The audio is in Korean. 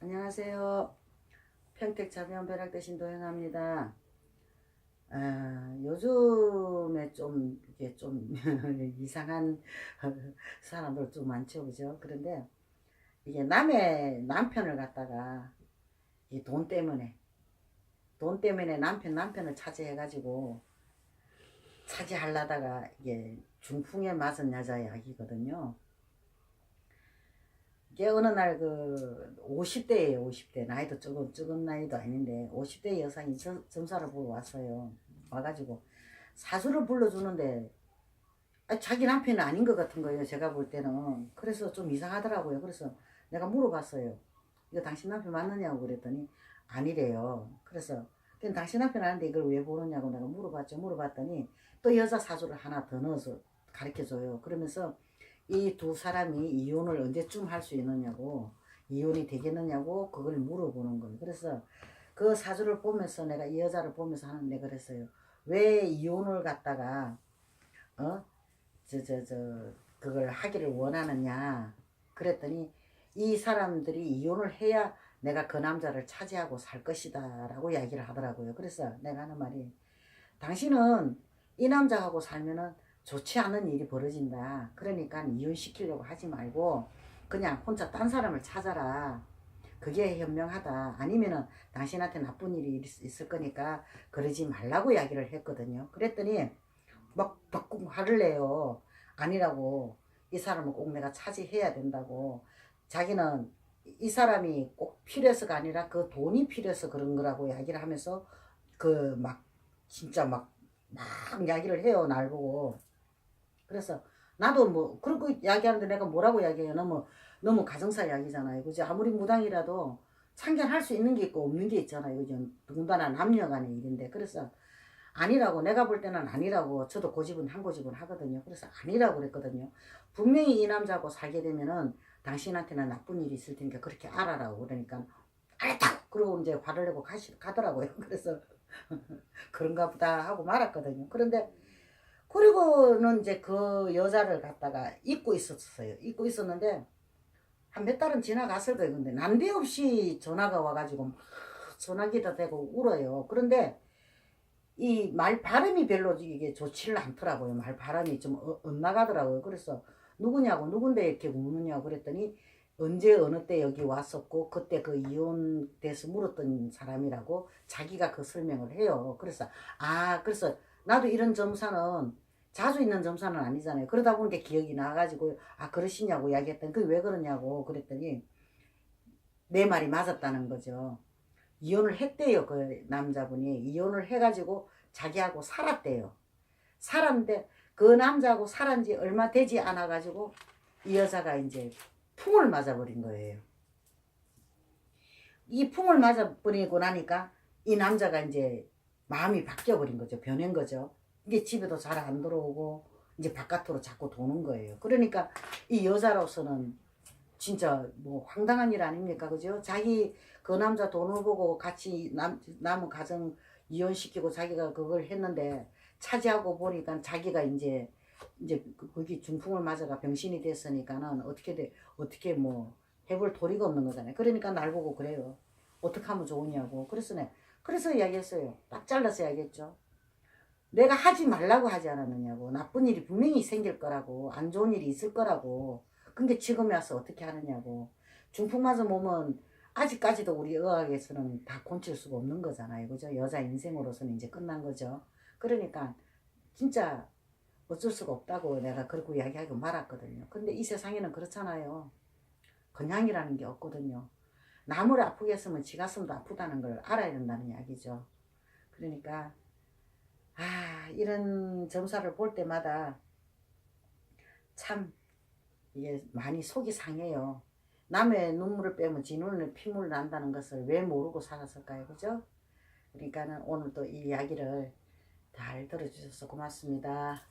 안녕하세요. 평택 자면 벼락 대신 도행합니다. 아, 요즘에 좀 이게 좀 이상한 사람들 좀 많죠, 그죠? 그런데 이게 남의 남편을 갖다가 이 돈 때문에 돈 때문에 남편 남편을 차지해가지고 차지하려다가 이게 중풍에 맞은 여자 이야기거든요. 이게 어느 날 그 50대예요, 50대. 나이도 조금 적은 나이도 아닌데 50대 여성이 저- 점사를 보러 왔어요. 와가지고 사주를 불러주는데 아, 자기 남편은 아닌 것 같은 거예요. 제가 볼 때는. 그래서 좀 이상하더라고요. 그래서 내가 물어봤어요. 이거 당신 남편 맞느냐고 그랬더니 아니래요. 그래서 당신 남편 아는데 이걸 왜 보느냐고 내가 물어봤죠. 물어봤더니 또 여자 사주를 하나 더 넣어서 가르쳐줘요. 그러면서 이 두 사람이 이혼을 언제쯤 할 수 있느냐고 이혼이 되겠느냐고 그걸 물어보는 거예요. 그래서 그 사주를 보면서 내가 이 여자를 보면서 하는데 그랬어요. 왜 이혼을 갖다가 어? 저 저 저 그걸 하기를 원하느냐 그랬더니 이 사람들이 이혼을 해야 내가 그 남자를 차지하고 살 것이다 라고 이야기를 하더라고요. 그래서 내가 하는 말이 당신은 이 남자하고 살면은 좋지 않은 일이 벌어진다. 그러니까 이혼시키려고 하지 말고 그냥 혼자 딴 사람을 찾아라. 그게 현명하다. 아니면은 당신한테 나쁜 일이 있- 있을 거니까 그러지 말라고 이야기를 했거든요. 그랬더니 막 덕국 화를 내요. 아니라고. 이 사람은 꼭 내가 차지해야 된다고. 자기는 이 사람이 꼭 필요해서가 아니라 그 돈이 필요해서 그런 거라고 이야기를 하면서 그 막 진짜 막 막 이야기를 해요. 날 보고. 그래서 나도 뭐거 이야기하는데 내가 뭐라고 이야기해요. 너무 너무 가정사 이야기잖아요. 그죠? 아무리 무당이라도 참견할 수 있는 게 있고 없는 게 있잖아요. 그죠? 누군가나 남녀 간의 일인데. 그래서 아니라고 내가 볼 때는 아니라고 저도 고집은 한 고집은 하거든요. 그래서 아니라고 그랬거든요. 분명히 이 남자하고 살게 되면은 당신한테는 나쁜 일이 있을 테니까 그렇게 알아라고 그러니까 알았다. 그러고 이제 화를 내고 가시, 가더라고요. 그래서 그런가 보다 하고 말았거든요. 그런데 그리고는 이제 그 여자를 갖다가 잊고 있었어요. 잊고 있었는데 한 몇 달은 지나갔을 거예요. 근데 난데없이 전화가 와가지고 막 전화기도 대고 울어요. 그런데 이 말 발음이 별로 이게 좋지를 않더라고요. 말 발음이 좀 어- 엇나가더라고요. 그래서 누구냐고 누군데 이렇게 우느냐고 그랬더니 언제 어느 때 여기 왔었고 그때 그 이혼돼서 물었던 사람이라고 자기가 그 설명을 해요. 그래서 아 그래서 나도 이런 점사는 자주 있는 점사는 아니잖아요. 그러다 보니까 기억이 나가지고 아 그러시냐고 이야기했더니 그게 왜 그러냐고 그랬더니 내 말이 맞았다는 거죠. 이혼을 했대요. 그 남자분이 이혼을 해가지고 자기하고 살았대요. 살았는데 그 남자하고 살은 지 얼마 되지 않아가지고 이 여자가 이제 풍을 맞아버린 거예요. 이 풍을 맞아버리고 나니까 이 남자가 이제 마음이 바뀌어버린 거죠. 변한 거죠. 이게 집에도 잘 안 들어오고 이제 바깥으로 자꾸 도는 거예요. 그러니까 이 여자로서는 진짜 뭐 황당한 일 아닙니까? 그죠? 자기 그 남자 돈을 보고 같이 남, 남은 가정 이혼시키고 자기가 그걸 했는데 차지하고 보니까 자기가 이제 이제 그- 거기 중풍을 맞아가 병신이 됐으니까는 어떻게 돼 어떻게 뭐 해볼 도리가 없는 거잖아요. 그러니까 날 보고 그래요. 어떻게 하면 좋으냐고. 그래서 내 그래서 이야기했어요. 딱 잘라서 이야기했죠. 내가 하지 말라고 하지 않았느냐고. 나쁜 일이 분명히 생길 거라고. 안 좋은 일이 있을 거라고. 근데 지금에 와서 어떻게 하느냐고. 중풍 맞은 몸은 아직까지도 우리 의학에서는 다 고칠 수가 없는 거잖아요. 그죠? 여자 인생으로서는 이제 끝난 거죠. 그러니까 진짜 어쩔 수가 없다고 내가 그렇게 이야기하고 말았거든요. 근데 이 세상에는 그렇잖아요. 그냥이라는 게 없거든요. 남을 아프게 했으면 지 가슴도 아프다는 걸 알아야 된다는 이야기죠. 그러니까 아 이런 점사를 볼 때마다 참 이게 많이 속이 상해요. 남의 눈물을 빼면 지 눈에 피물 난다는 것을 왜 모르고 살았을까요? 그죠? 그러니까는 오늘 또이 이야기를 잘 들어주셔서 고맙습니다.